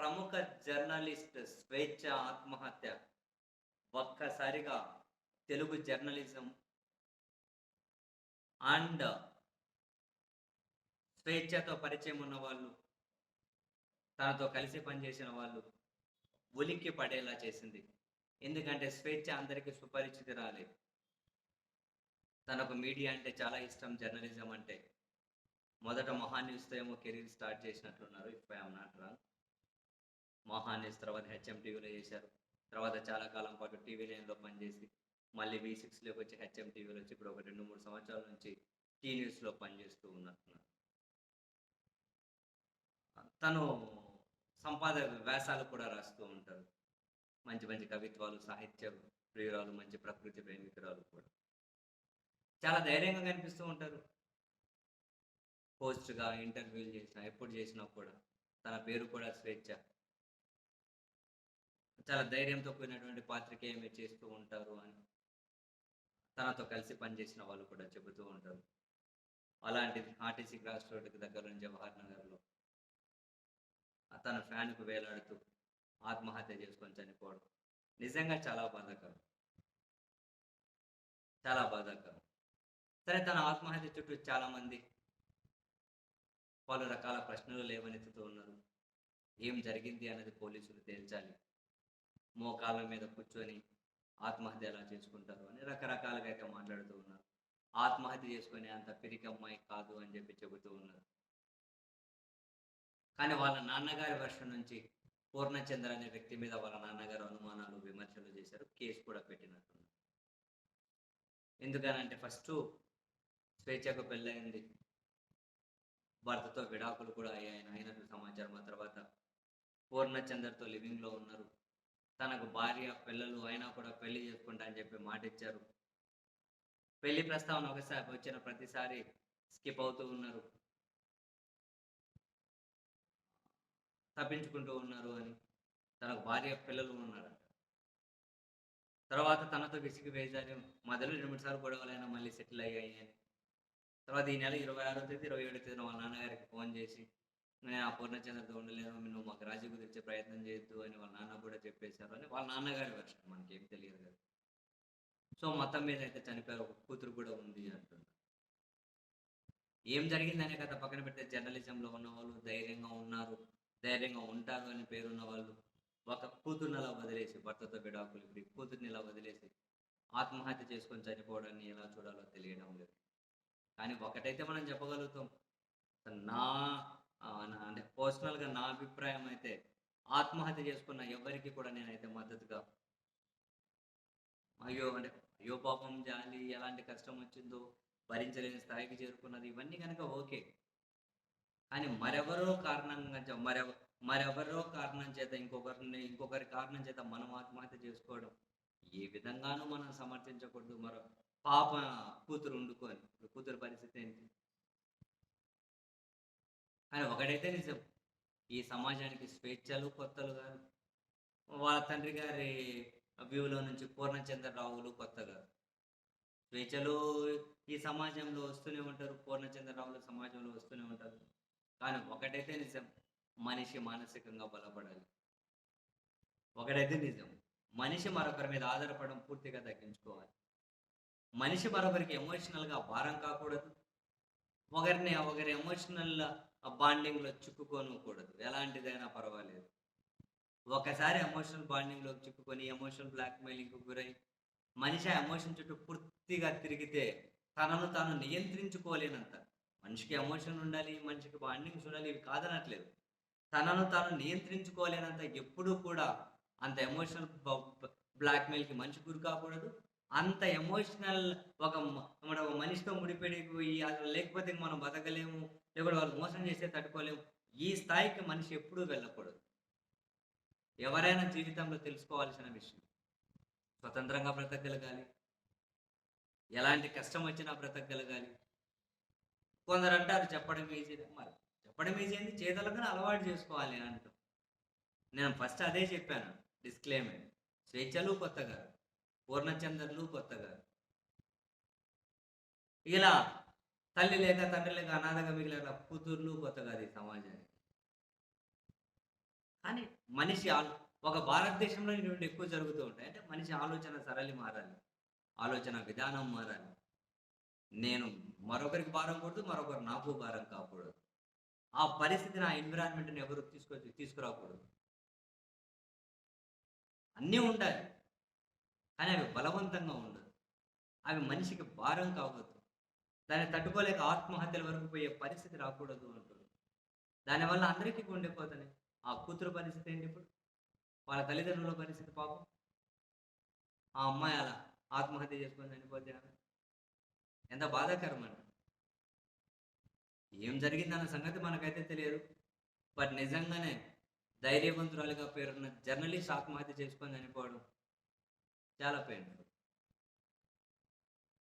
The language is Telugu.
ప్రముఖ జర్నలిస్ట్ స్వేచ్ఛ ఆత్మహత్య. ఒక్కసారిగా తెలుగు జర్నలిజం అండ్ స్వేచ్ఛతో పరిచయం ఉన్న వాళ్ళు తనతో కలిసి పనిచేసిన వాళ్ళు ఉలిక్కి పడేలా చేసింది. ఎందుకంటే స్వేచ్ఛ అందరికీ సుపరిచితురాలే తనకు మీడియా అంటే చాలా ఇష్టం జర్నలిజం అంటే. మొదట మహాన్యూస్తో ఏమో కెరీర్ స్టార్ట్ చేసినట్లున్నారు ఇఫ్ ఐఎమ్ నాట్ రాంగ్ మహాన్యూస్ తర్వాత హెచ్ఎం టీవీలో చేశారు. తర్వాత చాలా కాలం పాటు టీవీ నైన్లో పనిచేసి మళ్ళీ వి సిక్స్లోకి వచ్చి హెచ్ఎం టీవీలో వచ్చి ఇప్పుడు ఒక రెండు మూడు సంవత్సరాల నుంచి టీ న్యూస్లో పనిచేస్తూ ఉన్నట్టున్నారు. తను సంపాదక వ్యాసాలు కూడా రాస్తూ ఉంటారు. మంచి మంచి కవిత్వాలు సాహిత్య ప్రియురాలు మంచి ప్రకృతి ప్రేమికురాలు కూడా. చాలా ధైర్యంగా కనిపిస్తూ ఉంటారు. పోస్ట్గా ఇంటర్వ్యూలు చేసినా ఎప్పుడు చేసినా కూడా తన పేరు కూడా స్వేచ్ఛ. చాలా ధైర్యంతో కూడినటువంటి పాత్రికేయమే చేస్తూ ఉంటారు అని. తనతో కలిసి పనిచేసిన వాళ్ళు కూడా చెబుతూ ఉంటారు. అలాంటిది ఆర్టీసీ క్రాస్ రోడ్డుకి దగ్గర నుంచి జవహర్ నగర్లో తన ఫ్యాన్కు వేలాడుతూ ఆత్మహత్య చేసుకొని చనిపోవడం నిజంగా చాలా బాధాకరం. చాలా బాధాకరం. సరే తన ఆత్మహత్య చుట్టూ చాలా మంది పలు రకాల ప్రశ్నలు లేవనెత్తుతూ ఉన్నారు. ఏం జరిగింది అన్నది పోలీసులు తేల్చాలి. మోకాళ్ళ మీద కూర్చొని ఆత్మహత్య ఎలా చేసుకుంటారు అని రకరకాలుగా అయితే మాట్లాడుతూ ఉన్నారు. ఆత్మహత్య చేసుకునే అంత పిరికి అమ్మాయి కాదు అని చెప్పి చెబుతూ ఉన్నారు. కానీ వాళ్ళ నాన్నగారి వర్షం నుంచి పూర్ణచంద్ర అనే వ్యక్తి మీద వాళ్ళ నాన్నగారు అనుమానాలు విమర్శలు చేశారు. కేసు కూడా పెట్టినట్టున్నారు ఎందుకనంటే ఫస్ట్ స్వేచ్ఛకు పెళ్ళయింది. భర్తతో విడాకులు కూడా అయ్యాయి అయినట్టు సమాచారం. ఆ తర్వాత పూర్ణచంద్రతో లివింగ్లో ఉన్నారు. తనకు భార్య పిల్లలు అయినా కూడా పెళ్ళి చేసుకుంటా అని చెప్పి మాట ఇచ్చారు పెళ్ళి ప్రస్తావన ఒకసారి వచ్చిన ప్రతిసారి స్కిప్ అవుతూ ఉన్నారు. తప్పించుకుంటూ ఉన్నారు అని. తనకు భార్య పిల్లలు ఉన్నారు తర్వాత తనతో విసిగి వేశారు. మొదలు రెండు మూడు సార్లు గొడవలైనా మళ్ళీ సెటిల్ అయ్యాయి అని. తర్వాత ఈ నెల ఇరవై ఆరో తేదీ ఇరవై ఏడో తేదీన వాళ్ళ నాన్నగారికి ఫోన్ చేసి నేను ఆ పూర్ణచంద్రతో ఉండలేను నువ్వు మాకు రాజీ కుదిర్చే ప్రయత్నం చేయొద్దు అని వాళ్ళ నాన్న కూడా చెప్పేశారు అని వాళ్ళ నాన్నగారి వర్షం మనకేం తెలియదు కదా. సో మొత్తం మీద అయితే చనిపోయారు ఒక కూతురు కూడా ఉంది అంటున్నారు. ఏం జరిగిందనే కథ పక్కన పెట్టే జర్నలిజంలో ఉన్న వాళ్ళు ధైర్యంగా ఉన్నారు ధైర్యంగా ఉంటారు అని పేరున్న వాళ్ళు ఒక కూతుర్ని అలా వదిలేసి భర్తతో విడాకులు ఇప్పుడు కూతుర్ని ఇలా వదిలేసి ఆత్మహత్య చేసుకొని చనిపోవడాన్ని ఎలా చూడాలో తెలియడం లేదు. కానీ ఒకటైతే మనం చెప్పగలుగుతాం నా- అంటే పర్సనల్గా నా అభిప్రాయం అయితే ఆత్మహత్య చేసుకున్న ఎవరికి కూడా నేనైతే మద్దతుగా అయ్యో అంటే అయ్యో పాపం జాలి ఎలాంటి కష్టం వచ్చిందో భరించలేని స్థాయికి చేరుకున్నది ఇవన్నీ కనుక ఓకే. కానీ మరెవరో కారణంగా మరెవ మరెవరో కారణం చేత ఇంకొకరిని ఇంకొకరి కారణం చేత మనం ఆత్మహత్య చేసుకోవడం ఏ విధంగానూ మనం సమర్థించకూడదు. మరో పాప కూతురు వండుకొని కూతురు పరిస్థితి ఏంటి? కానీ ఒకటైతే నిజం. ఈ సమాజానికి స్వేచ్ఛలు కొత్తలు కాదు. వాళ్ళ తండ్రి గారి వ్యూలో నుంచి పూర్ణచంద్రరావులు కొత్తగా. స్వేచ్ఛలు ఈ సమాజంలో వస్తూనే ఉంటారు పూర్ణచంద్రరావులు సమాజంలో వస్తూనే ఉంటారు. కానీ ఒకటైతే నిజం మనిషి మానసికంగా బలపడాలి. ఒకటైతే నిజం మనిషి మరొకరి మీద ఆధారపడడం పూర్తిగా తగ్గించుకోవాలి. మనిషి మరొకరికి ఎమోషనల్గా భారం కాకూడదు. ఒకరిని ఒకరి ఎమోషనల్ ఆ బాండింగ్లో చిక్కుకోనకూడదు ఎలాంటిదైనా పర్వాలేదు. ఒకసారి ఎమోషనల్ బాండింగ్లో చిక్కుకొని ఎమోషనల్ బ్లాక్మెయిలింగ్కి గురై మనిషి ఆ ఎమోషన్ చుట్టూ పూర్తిగా తిరిగితే తనను తాను నియంత్రించుకోలేనంత. మనిషికి ఎమోషన్ ఉండాలి మనిషికి బాండింగ్స్ ఉండాలి ఇవి కాదనట్లేదు. తనను తాను నియంత్రించుకోలేనంత ఎప్పుడూ కూడా అంత ఎమోషనల్ బ్లాక్మెయిల్కి మనిషి గురి కాకూడదు. అంత ఎమోషనల్ ఒక మన ఒక మనిషితో ముడిపెడిపోయి అసలు లేకపోతే మనం బతకలేము లేకపోతే వాళ్ళు మోసం చేస్తే తట్టుకోలేము. ఈ స్థాయికి మనిషి ఎప్పుడూ వెళ్ళకూడదు. ఎవరైనా జీవితంలో తెలుసుకోవాల్సిన విషయం. స్వతంత్రంగా బ్రతకగలగాలి. ఎలాంటి కష్టం వచ్చినా బ్రతకగలగాలి. కొందరు అంటారు చెప్పడం ఈజీ మరి చెప్పడం ఈజీ అని చేతలకు అలవాటు చేసుకోవాలి అని అంటాం. నేను ఫస్ట్ అదే చెప్పాను. డిస్క్లేమర్ స్వేచ్ఛలు కొత్తగా. పూర్ణచంద్రులు కొత్తగా. ఇలా తల్లి లేక తండ్రి లేక అనాథగా మిగిలిన కూతుర్లు కొత్తగా అది సమాజానికి. కానీ మనిషి ఒక భారతదేశంలో ఇటువంటి ఎక్కువ జరుగుతూ ఉంటాయి. అంటే మనిషి ఆలోచన సరళి మారాలి. ఆలోచన విధానం మారాలి. నేను మరొకరికి భారం కూడదు మరొకరు నాకు భారం కాకూడదు. ఆ పరిస్థితిని ఆ ఎన్విరాన్మెంట్ని ఎవరు తీసుకొచ్చి తీసుకురాకూడదు. అన్నీ ఉండాలి కానీ అవి బలవంతంగా ఉండదు. అవి మనిషికి భారం కావద్దు దాన్ని తట్టుకోలేక ఆత్మహత్యల వరకు పోయే పరిస్థితి రాకూడదు అంటుంది. దానివల్ల అందరికీ ఉండిపోతుంది ఆ కూతురు పరిస్థితి ఏంటి ఇప్పుడు? వాళ్ళ తల్లిదండ్రుల పరిస్థితి పాపం. ఆ అమ్మాయి అలా ఆత్మహత్య చేసుకొని చనిపోతే ఎంత బాధాకరం అండి. ఏం జరిగిందన్న సంగతి మనకైతే తెలియదు. బట్ నిజంగానే ధైర్యవంతురాలుగా పేరున్న జర్నలిస్ట్ ఆత్మహత్య చేసుకొని చనిపోవడం చాలా పెయిన్ఫుల్